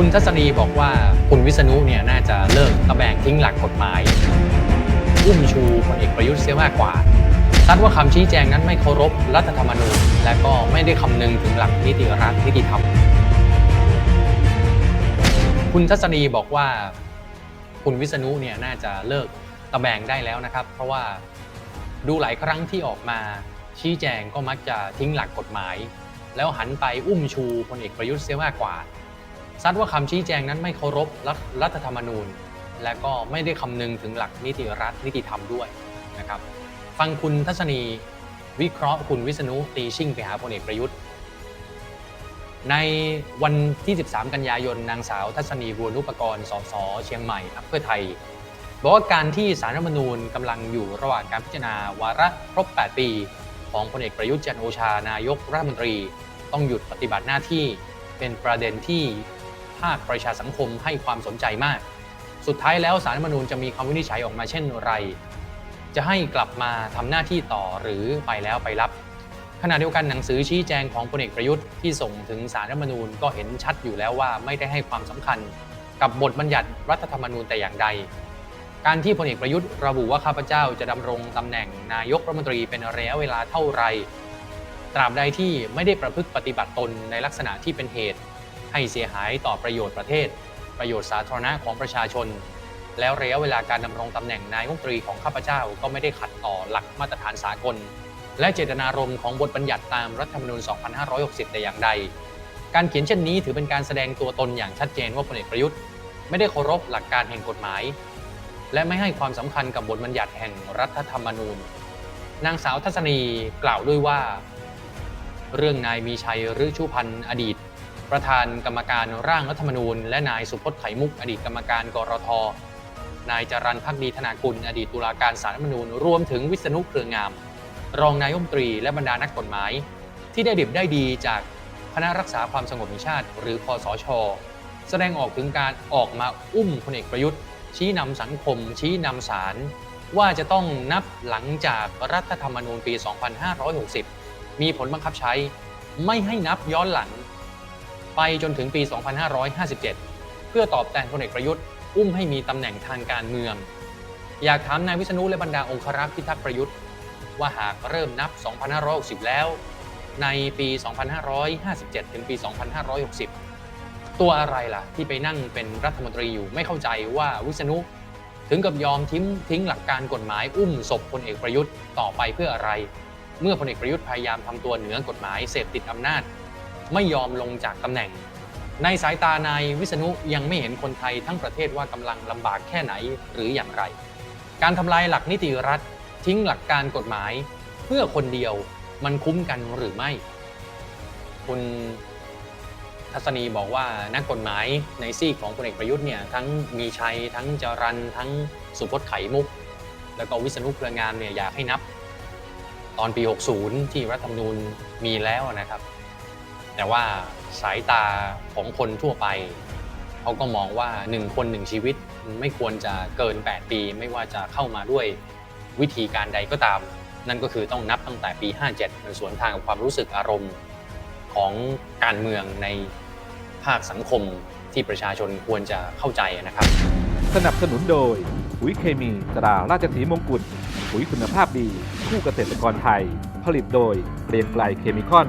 คุณทัศนีบอกว่าคุณวิษณุเนี่ยน่าจะเลิกตะแบงทิ้งหลักกฎหมายอุ้มชูพลเอกประยุทธ์เสียมากกว่าซัดว่าคำชี้แจงนั้นไม่เคารพรัฐธรรมนูญ และก็ไม่ได้คำนึงถึงหลักนิติรัฐนิติธรรม คุณทัศนีบอกว่าคุณวิษณุเนี่ยน่าจะเลิกตะแบงได้แล้วนะครับ เพราะว่าดูหลายครั้งที่ออกมาชี้แจงก็มักจะทิ้งหลักกฎหมาย แล้วหันไปอุ้มชูพลเอกประยุทธ์เสียมากกว่า ซัดว่าคำชี้แจงนั้นไม่เคารพรัฐธรรมนูญ และก็ไม่ได้คำนึงถึงหลักนิติรัฐนิติธรรมด้วยนะครับฟังคุณทัศนีวิเคราะห์คุณวิษณุตีชิ่งไปหาพลเอกประยุทธ์ ในวันที่ 13 กันยายนนางสาว ทัศนีบัวนุปกรณ์สสเชียงใหม่พรรคเพื่อไทย บอกว่าการที่สารรัฐธรรมนูญกำลังอยู่ระหว่างการพิจารณาวาระครบ 8 ปี ของพลเอกประยุทธ์จันโอชานายกรัฐมนตรี ต้องหยุดปฏิบัติหน้าที่เป็นประเด็นที่ ภาคประชาสังคมให้ความสนใจมาก สุดท้ายแล้วสารรัฐมนูญจะมีคำวินิจฉัยออกมาเช่นไร จะให้กลับมาทำหน้าที่ต่อหรือไปแล้วไปรับ ขณะเดียวกันหนังสือชี้แจงของพลเอกประยุทธ์ที่ส่งถึงสารรัฐมนูญก็เห็นชัดอยู่แล้วว่าไม่ได้ให้ความสำคัญกับบทบัญญัติรัฐธรรมนูญแต่อย่างใด การที่พลเอกประยุทธ์ระบุว่าข้าพเจ้าจะดำรงตำแหน่งนายกรัฐมนตรีเป็นระยะเวลาเท่าไรตราบใดที่ไม่ได้ประพฤติปฏิบัติตนในลักษณะที่เป็นเหตุ ให้เสียหายต่อประโยชน์ประเทศ ประโยชน์สาธารณะของประชาชน แล้วระยะเวลาการดำรงตำแหน่งนายกรัฐมนตรีของข้าพเจ้าก็ไม่ได้ขัดต่อหลักมาตรฐานสากล และเจตนารมณ์ของบทบัญญัติตามรัฐธรรมนูญ 2560 แต่อย่างใด การเขียนเช่นนี้ถือเป็นการแสดงตัวตนอย่างชัดเจนว่าพลเอกประยุทธ์ ไม่ได้เคารพหลักการแห่งกฎหมาย และไม่ให้ความสำคัญกับบทบัญญัติแห่งรัฐธรรมนูญ นางสาวทัศนีกล่าวด้วยว่า เรื่องนายมีชัยฤชุพันธ์อดีต ประธานกรรมการร่างรัฐธรรมนูญ และนายสุพจน์ไขมุก อดีตกรรมการกรท นายจรันพักดีธนากุล อดีตตุลาการศาลรัฐธรรมนูญ รวมถึงวิษณุเครืองาม รองนายกรัฐมนตรีและบรรดานักกฎหมาย ที่ได้ดิบได้ดีจากคณะรักษาความสงบแห่งชาติ หรือคอสช แสดงออกถึงการออกมาอุ้มพลเอกประยุทธ์ ชี้นำสังคม ชี้นำศาลว่าจะต้องนับหลังจากรัฐธรรมนูญปี 2560 มีผลบังคับใช้ ไม่ให้นับย้อนหลัง ไปจนถึงปี 2557 เพื่อตอบแทนพลเอกประยุทธ์ อุ้มให้มีตำแหน่งทางการเมือง อยากถามนายวิษณุและบรรดาองครักษ์พิทักษ์ประยุทธ์ ว่าหากเริ่มนับ 2560 แล้ว ในปี 2557 ถึงปี 2560 ตัวอะไรล่ะ ที่ไปนั่งเป็นรัฐมนตรีอยู่ไม่เข้าใจว่าวิษณุถึงกับยอมทิ้งทิ้งหลักการกฎหมายอุ้มศพพลเอกประยุทธ์ต่อไปเพื่ออะไร เมื่อพลเอกประยุทธ์พยายามทำตัวเหนือกฎหมายเสพติดอำนาจ ไม่ยอมลงจากตำแหน่ง ในสายตานายวิษณุยังไม่เห็นคนไทยทั้งประเทศว่ากำลังลำบากแค่ไหนหรืออย่างไร การทำลายหลักนิติรัฐ ทิ้งหลักการกฎหมาย เพื่อคนเดียวมันคุ้มกันหรือไม่ คุณทัศนีบอกว่านักกฎหมายในซีกของพลเอกประยุทธ์เนี่ยทั้งมีชัย ทั้งจรันทั้งสุพจน์ไขมุก แล้วก็วิษณุเครืองามเนี่ยอยากให้นับ ตอนปี 60 ที่รัฐธรรมนูญมีแล้วนะครับ แต่ว่าสายตาของคนทั่วไป เขาก็มองว่า 1 คน 1 ชีวิตไม่ควรจะเกิน 8 ปี ไม่ว่าจะเข้ามาด้วยวิธีการใดก็ตาม นั่นก็คือต้องนับตั้งแต่ปี 57 มันสวนทางกับความรู้สึกอารมณ์ของการเมืองในภาคสังคมที่ประชาชนควรจะเข้าใจนะครับ สนับสนุนโดยปุ๋ยเคมีตราราชสีมงกุฎปุ๋ยคุณภาพดี คู่เกษตรกรไทย ผลิตโดยเกรียงไกลเคมีคอน